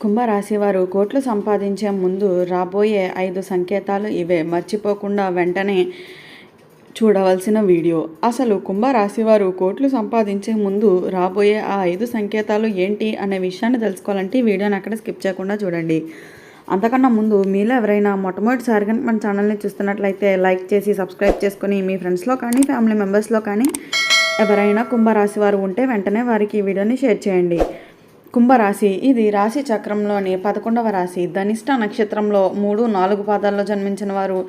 కుంభరాశివారు కోట్లు సంపాదించే ముందు రాబోయే ఐదు సంకేతాలు ఇవే. మర్చిపోకుండా వెంటనే చూడవలసిన వీడియో. అసలు కుంభరాశివారు కోట్లు సంపాదించే ముందు రాబోయే ఆ ఐదు సంకేతాలు ఏంటి అనే విషయాన్ని తెలుసుకోవాలంటే ఈ వీడియోని అక్కడ స్కిప్ చేయకుండా చూడండి. అంతకన్నా ముందు మీలో ఎవరైనా మొట్టమొదటిసారిగా మన ఛానల్ని చూస్తున్నట్లయితే లైక్ చేసి సబ్స్క్రైబ్ చేసుకుని మీ ఫ్రెండ్స్లో కానీ ఫ్యామిలీ మెంబర్స్లో కానీ ఎవరైనా కుంభరాశి వారు ఉంటే వెంటనే వారికి ఈ వీడియోని షేర్ చేయండి. కుంభరాశి. ఇది రాశి చక్రంలోని పదకొండవ రాశి. ధనిష్ట నక్షత్రంలో మూడు నాలుగు పాదాల్లో జన్మించిన వారు.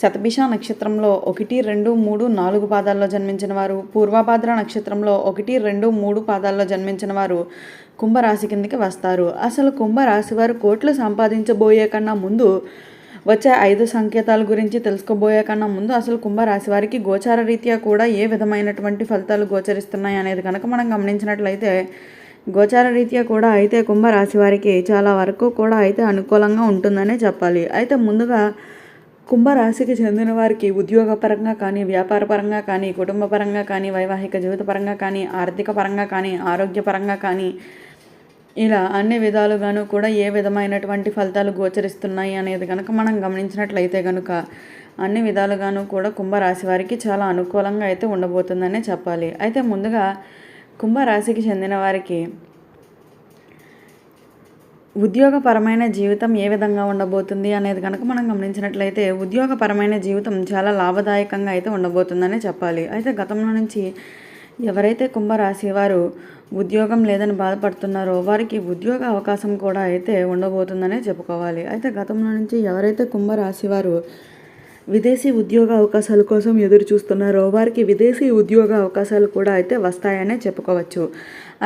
శతభిష నక్షత్రంలో ఒకటి రెండు మూడు నాలుగు పాదాల్లో జన్మించిన వారు. పూర్వభాద్ర నక్షత్రంలో ఒకటి రెండు మూడు పాదాల్లో జన్మించిన వారు కుంభరాశి కిందకి వస్తారు. అసలు కుంభరాశి వారు కోట్లు సంపాదించబోయే కన్నా ముందు వచ్చే ఐదు సంకేతాల గురించి తెలుసుకోబోయే కన్నా ముందు అసలు కుంభరాశి వారికి గోచార రీత్యా కూడా ఏ విధమైనటువంటి ఫలితాలు గోచరిస్తున్నాయి అనేది కనుక మనం గమనించినట్లయితే గోచార రీత్యా కూడా అయితే కుంభరాశి వారికి చాలా వరకు కూడా అయితే అనుకూలంగా ఉంటుందనే చెప్పాలి. అయితే ముందుగా కుంభరాశికి చెందిన వారికి ఉద్యోగపరంగా కానీ వ్యాపారపరంగా కానీ కుటుంబపరంగా కానీ వైవాహిక జీవితపరంగా కానీ ఆర్థిక పరంగా కానీ ఆరోగ్యపరంగా కానీ ఇలా అన్ని విధాలుగాను కూడా ఏ విధమైనటువంటి ఫలితాలు గోచరిస్తున్నాయి అనేది కనుక మనం గమనించినట్లయితే కనుక అన్ని విధాలుగాను కూడా కుంభరాశి వారికి చాలా అనుకూలంగా అయితే ఉండబోతుందనే చెప్పాలి. అయితే ముందుగా కుంభరాశికి చెందిన వారికి ఉద్యోగపరమైన జీవితం ఏ విధంగా ఉండబోతుంది అనేది కనుక మనం గమనించినట్లయితే ఉద్యోగపరమైన జీవితం చాలా లాభదాయకంగా అయితే ఉండబోతుందనే చెప్పాలి. అయితే గతంలో నుంచి ఎవరైతే కుంభరాశి వారు ఉద్యోగం లేదని బాధపడుతున్నారో వారికి ఉద్యోగ అవకాశం కూడా అయితే ఉండబోతుందనే చెప్పుకోవాలి. అయితే గతంలో నుంచి ఎవరైతే కుంభరాశి వారు విదేశీ ఉద్యోగ అవకాశాల కోసం ఎదురు చూస్తున్నారో వారికి విదేశీ ఉద్యోగ అవకాశాలు కూడా అయితే వస్తాయనే చెప్పుకోవచ్చు.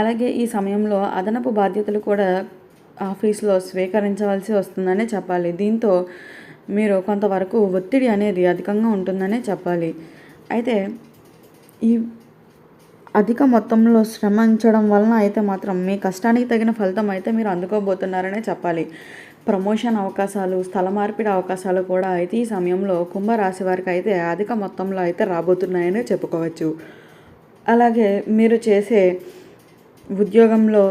అలాగే ఈ సమయంలో అదనపు బాధ్యతలు కూడా ఆఫీస్లో స్వీకరించవలసి వస్తుందనే చెప్పాలి. దీంతో మీరు కొంతవరకు ఒత్తిడి అనేది అధికంగా ఉంటుందనే చెప్పాలి. అయితే ఈ అధిక మొత్తంలో శ్రమించడం వలన అయితే మాత్రం మీ కష్టానికి తగిన ఫలితం అయితే మీరు అందుకోబోతున్నారనే చెప్పాలి. ప్రమోషన్ అవకాశాలు స్థల మార్పిడి అవకాశాలు కూడా అయితే ఈ సమయంలో కుంభరాశి వారికి అయితే అధిక మొత్తంలో అయితే రాబోతున్నాయని చెప్పుకోవచ్చు. అలాగే మీరు చేసే ఉద్యోగంలో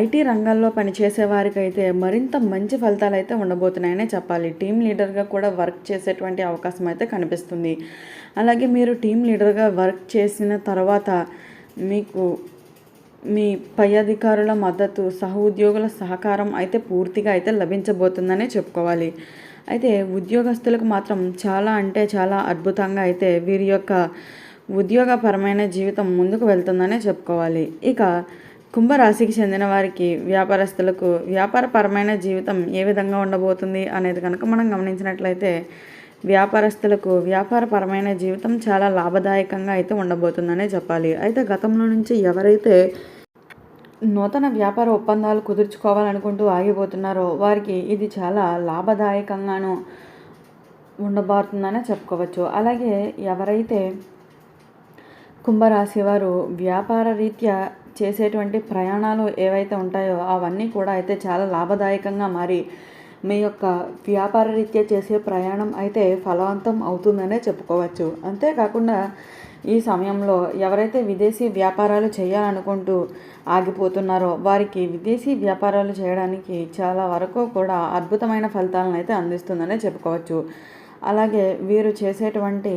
ఐటీ రంగాల్లో పనిచేసే వారికి అయితే మరింత మంచి ఫలితాలు అయితే ఉండబోతున్నాయనే చెప్పాలి. టీం లీడర్గా కూడా వర్క్ చేసేటువంటి అవకాశం అయితే కనిపిస్తుంది. అలాగే మీరు టీం లీడర్గా వర్క్ చేసిన తర్వాత మీకు మీ పై అధికారుల మద్దతు సహ ఉద్యోగుల సహకారం అయితే పూర్తిగా అయితే లభించబోతుందనే చెప్పుకోవాలి. అయితే ఉద్యోగస్తులకు మాత్రం చాలా అంటే చాలా అద్భుతంగా అయితే వీరి యొక్క ఉద్యోగపరమైన జీవితం ముందుకు వెళ్తుందనే చెప్పుకోవాలి. ఇక కుంభరాశికి చెందిన వారికి వ్యాపారస్తులకు వ్యాపారపరమైన జీవితం ఏ విధంగా ఉండబోతుంది అనేది కనుక మనం గమనించినట్లయితే వ్యాపారస్తులకు వ్యాపారపరమైన జీవితం చాలా లాభదాయకంగా అయితే ఉండబోతుందనే చెప్పాలి. అయితే గతంలో నుంచి ఎవరైతే నూతన వ్యాపార ఒప్పందాలు కుదుర్చుకోవాలనుకుంటూ ఆగిపోతున్నారో వారికి ఇది చాలా లాభదాయకంగాను ఉండబోతుందనే చెప్పుకోవచ్చు. అలాగే ఎవరైతే కుంభరాశి వారు వ్యాపార రీత్యా చేసేటువంటి ప్రయాణాలు ఏవైతే ఉంటాయో అవన్నీ కూడా అయితే చాలా లాభదాయకంగా మారి మీ యొక్క వ్యాపార రీత్యా చేసే ప్రయాణం అయితే ఫలవంతం అవుతుందనే చెప్పుకోవచ్చు. అంతేకాకుండా ఈ సమయంలో ఎవరైతే విదేశీ వ్యాపారాలు చేయాలనుకుంటూ ఆగిపోతున్నారో వారికి విదేశీ వ్యాపారాలు చేయడానికి చాలా వరకు కూడా అద్భుతమైన ఫలితాలను అయితే అందిస్తుందనే చెప్పుకోవచ్చు. అలాగే వీరు చేసేటువంటి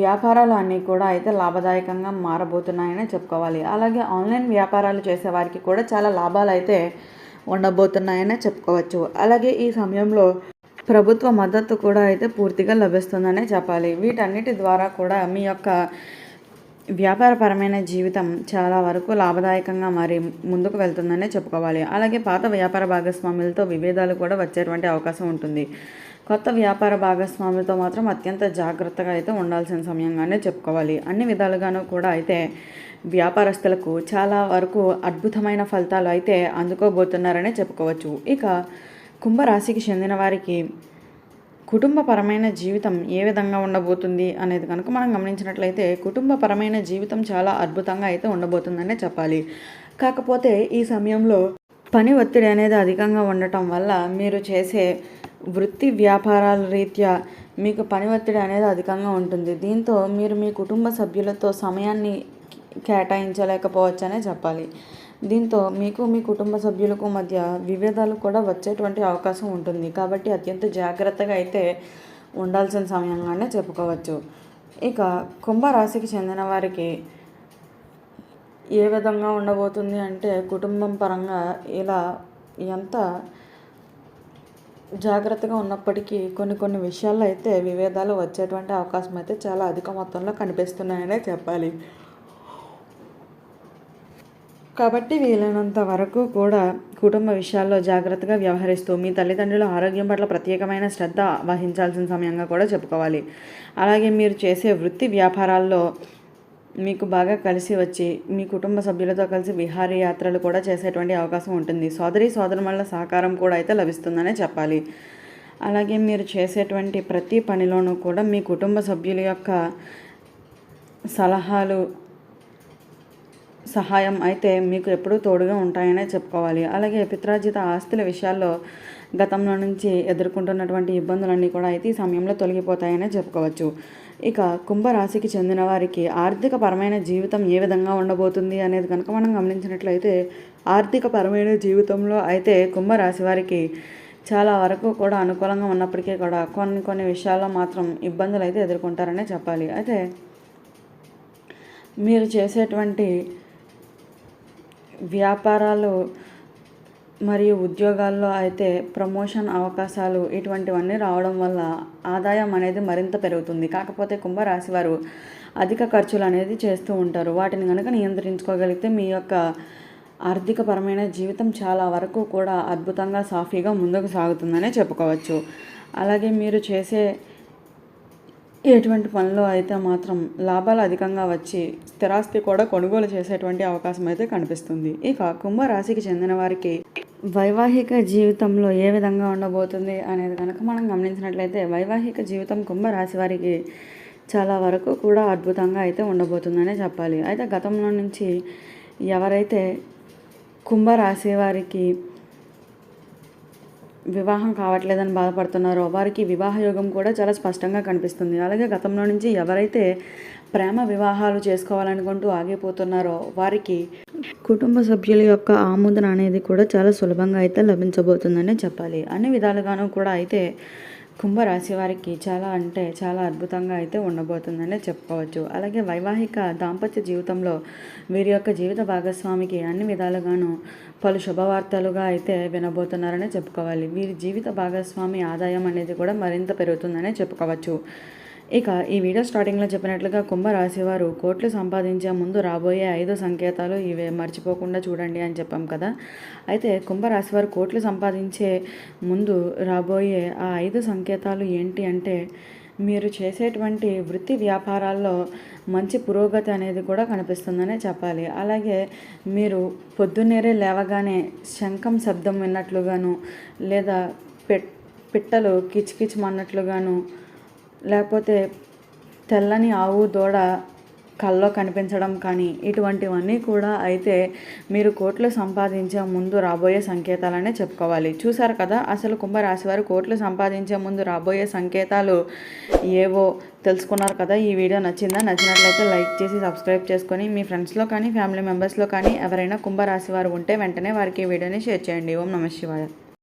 వ్యాపారాలు అన్నీ కూడా అయితే లాభదాయకంగా మారబోతున్నాయని చెప్పుకోవాలి. అలాగే ఆన్లైన్ వ్యాపారాలు చేసే వారికి కూడా చాలా లాభాలు అయితే ఉండబోతున్నాయనే చెప్పుకోవచ్చు. అలాగే ఈ సమయంలో ప్రభుత్వ మద్దతు కూడా అయితే పూర్తిగా లభిస్తుందనే చెప్పాలి. వీటన్నిటి ద్వారా కూడా మీ యొక్క వ్యాపారపరమైన జీవితం చాలా వరకు లాభదాయకంగా మారి ముందుకు వెళ్తుందనే చెప్పుకోవాలి. అలాగే పాత వ్యాపార భాగస్వాములతో విభేదాలు కూడా వచ్చేటువంటి అవకాశం ఉంటుంది. కొత్త వ్యాపార భాగస్వామితో మాత్రం అత్యంత జాగ్రత్తగా అయితే ఉండాల్సిన సమయంగానే చెప్పుకోవాలి. అన్ని విధాలుగాను కూడా అయితే వ్యాపారస్తులకు చాలా వరకు అద్భుతమైన ఫలితాలు అయితే అందుకోబోతున్నారనే చెప్పుకోవచ్చు. ఇక కుంభరాశికి చెందిన వారికి కుటుంబపరమైన జీవితం ఏ విధంగా ఉండబోతుంది అనేది కనుక మనం గమనించినట్లయితే కుటుంబపరమైన జీవితం చాలా అద్భుతంగా అయితే ఉండబోతుందనే చెప్పాలి. కాకపోతే ఈ సమయంలో పని ఒత్తిడి అనేది అధికంగా ఉండటం వల్ల మీరు చేసే వృత్తి వ్యాపారాల రీత్యా మీకు పని ఒత్తిడి అనేది అధికంగా ఉంటుంది. దీంతో మీరు మీ కుటుంబ సభ్యులతో సమయాన్ని కేటాయించలేకపోవచ్చనే చెప్పాలి. దీంతో మీకు మీ కుటుంబ సభ్యులకు మధ్య విభేదాలు కూడా వచ్చేటువంటి అవకాశం ఉంటుంది. కాబట్టి అత్యంత జాగ్రత్తగా అయితే ఉండాల్సిన సమయంగానే చెప్పుకోవచ్చు. ఇక కుంభరాశికి చెందిన వారికి ఏ విధంగా ఉండబోతుంది అంటే కుటుంబం పరంగా ఇలా ఎంత జాగ్రత్తగా ఉన్నప్పటికీ కొన్ని కొన్ని విషయాల్లో అయితే విభేదాలు వచ్చేటువంటి అవకాశం అయితే చాలా అధిక మొత్తంలో కనిపిస్తున్నాయనే చెప్పాలి. కాబట్టి వీలైనంత వరకు కూడా కుటుంబ విషయాల్లో జాగ్రత్తగా వ్యవహరిస్తూ మీ తల్లిదండ్రుల ఆరోగ్యం పట్ల ప్రత్యేకమైన శ్రద్ధ వహించాల్సిన సమయంగా కూడా చెప్పుకోవాలి. అలాగే మీరు చేసే వృత్తి వ్యాపారాల్లో మీకు బాగా కలిసి వచ్చి మీ కుటుంబ సభ్యులతో కలిసి విహారయాత్రలు కూడా చేసేటువంటి అవకాశం ఉంటుంది. సోదరి సోదరుల సహకారం కూడా అయితే లభిస్తుందనే చెప్పాలి. అలాగే మీరు చేసేటువంటి ప్రతి పనిలోనూ కూడా మీ కుటుంబ సభ్యుల యొక్క సలహాలు సహాయం అయితే మీకు ఎప్పుడూ తోడుగా ఉంటాయనే చెప్పుకోవాలి. అలాగే పిత్రార్జిత ఆస్తుల విషయాల్లో గతంలో నుంచి ఎదుర్కొంటున్నటువంటి ఇబ్బందులన్నీ కూడా అయితే ఈ సమయంలో తొలగిపోతాయనే చెప్పుకోవచ్చు. ఇక కుంభరాశికి చెందిన వారికి ఆర్థిక పరమైన జీవితం ఏ విధంగా ఉండబోతుంది అనేది కనుక మనం గమనించినట్లయితే ఆర్థిక పరమైన జీవితంలో అయితే కుంభరాశి వారికి చాలా వరకు కూడా అనుకూలంగా ఉన్నప్పటికీ కూడా కొన్ని కొన్ని విషయాల్లో మాత్రం ఇబ్బందులు అయితే ఎదుర్కొంటారనే చెప్పాలి. అయితే మీరు చేసేటువంటి వ్యాపారాలు మరియు ఉద్యోగాల్లో అయితే ప్రమోషన్ అవకాశాలు ఇటువంటివన్నీ రావడం వల్ల ఆదాయం అనేది మరింత పెరుగుతుంది. కాకపోతే కుంభరాశి వారు అధిక ఖర్చులు అనేది చేస్తూ ఉంటారు. వాటిని కనుక నియంత్రించుకోగలిగితే మీ యొక్క ఆర్థికపరమైన జీవితం చాలా వరకు కూడా అద్భుతంగా సాఫీగా ముందుకు సాగుతుందనే చెప్పుకోవచ్చు. అలాగే మీరు చేసే ఎటువంటి పనిలో అయితే మాత్రం లాభాలు అధికంగా వచ్చి స్థిరాస్తి కూడా కొనుగోలు చేసేటువంటి అవకాశం అయితే కనిపిస్తుంది. ఇక కుంభరాశికి చెందిన వారికి వైవాహిక జీవితంలో ఏ విధంగా ఉండబోతుంది అనేది కనుక మనం గమనించినట్లయితే వైవాహిక జీవితం కుంభరాశి వారికి చాలా వరకు కూడా అద్భుతంగా అయితే ఉండబోతుందనే చెప్పాలి. అయితే గతంలో నుంచి ఎవరైతే కుంభరాశి వారికి వివాహం కావట్లేదని బాధపడుతున్నారో వారికి వివాహ యోగం కూడా చాలా స్పష్టంగా కనిపిస్తుంది. అలాగే గతంలో నుంచి ఎవరైతే ప్రేమ వివాహాలు చేసుకోవాలనుకుంటూ ఆగిపోతున్నారో వారికి కుటుంబ సభ్యుల యొక్క ఆమోదన అనేది కూడా చాలా సులభంగా అయితే లభించబోతుందని చెప్పాలి. అన్ని విధాలుగాను కూడా అయితే కుంభరాశి వారికి చాలా అంటే చాలా అద్భుతంగా అయితే ఉండబోతుందనే చెప్పుకోవచ్చు అలాగే వైవాహిక దాంపత్య జీవితంలో వీరి యొక్క జీవిత భాగస్వామికి అన్ని విధాలుగాను పలు శుభవార్తలుగా అయితే వినబోతున్నారనే చెప్పుకోవాలి. వీరి జీవిత భాగస్వామి ఆదాయం అనేది కూడా మరింత పెరుగుతుందనే చెప్పుకోవచ్చు. ఇక ఈ వీడియో స్టార్టింగ్లో చెప్పినట్లుగా కుంభరాశివారు కోట్లు సంపాదించే ముందు రాబోయే ఐదు సంకేతాలు ఇవే మర్చిపోకుండా చూడండి అని చెప్పాం కదా. అయితే కుంభరాశివారు కోట్లు సంపాదించే ముందు రాబోయే ఆ ఐదు సంకేతాలు ఏంటి అంటే మీరు చేసేటువంటి వృత్తి వ్యాపారాల్లో మంచి పురోగతి అనేది కూడా కనిపిస్తుందనే చెప్పాలి. అలాగే మీరు పొద్దున్నేరే లేవగానే శంఖం శబ్దం విన్నట్లుగాను లేదా పెట్ పిట్టలు కిచకిచమన్నట్లుగాను లేకపోతే తెల్లని ఆవు దూడ కల్లో కనిపించడం కానీ ఇటువంటివన్నీ కూడా అయితే మీరు కోట్లు సంపాదించే ముందు రాబోయే సంకేతాలనే చెప్పుకోవాలి. చూసారు కదా అసలు కుంభరాశి వారు కోట్లు సంపాదించే ముందు రాబోయే సంకేతాలు ఏవో తెలుసుకున్నారు కదా ఈ వీడియో నచ్చిందా? నచ్చినట్లయితే లైక్ చేసి సబ్స్క్రైబ్ చేసుకొని మీ ఫ్రెండ్స్లో కానీ ఫ్యామిలీ మెంబర్స్లో కానీ ఎవరైనా కుంభరాశి వారు ఉంటే వెంటనే వారికి ఈ వీడియోని షేర్ చేయండి. ఓం నమ శివాయ.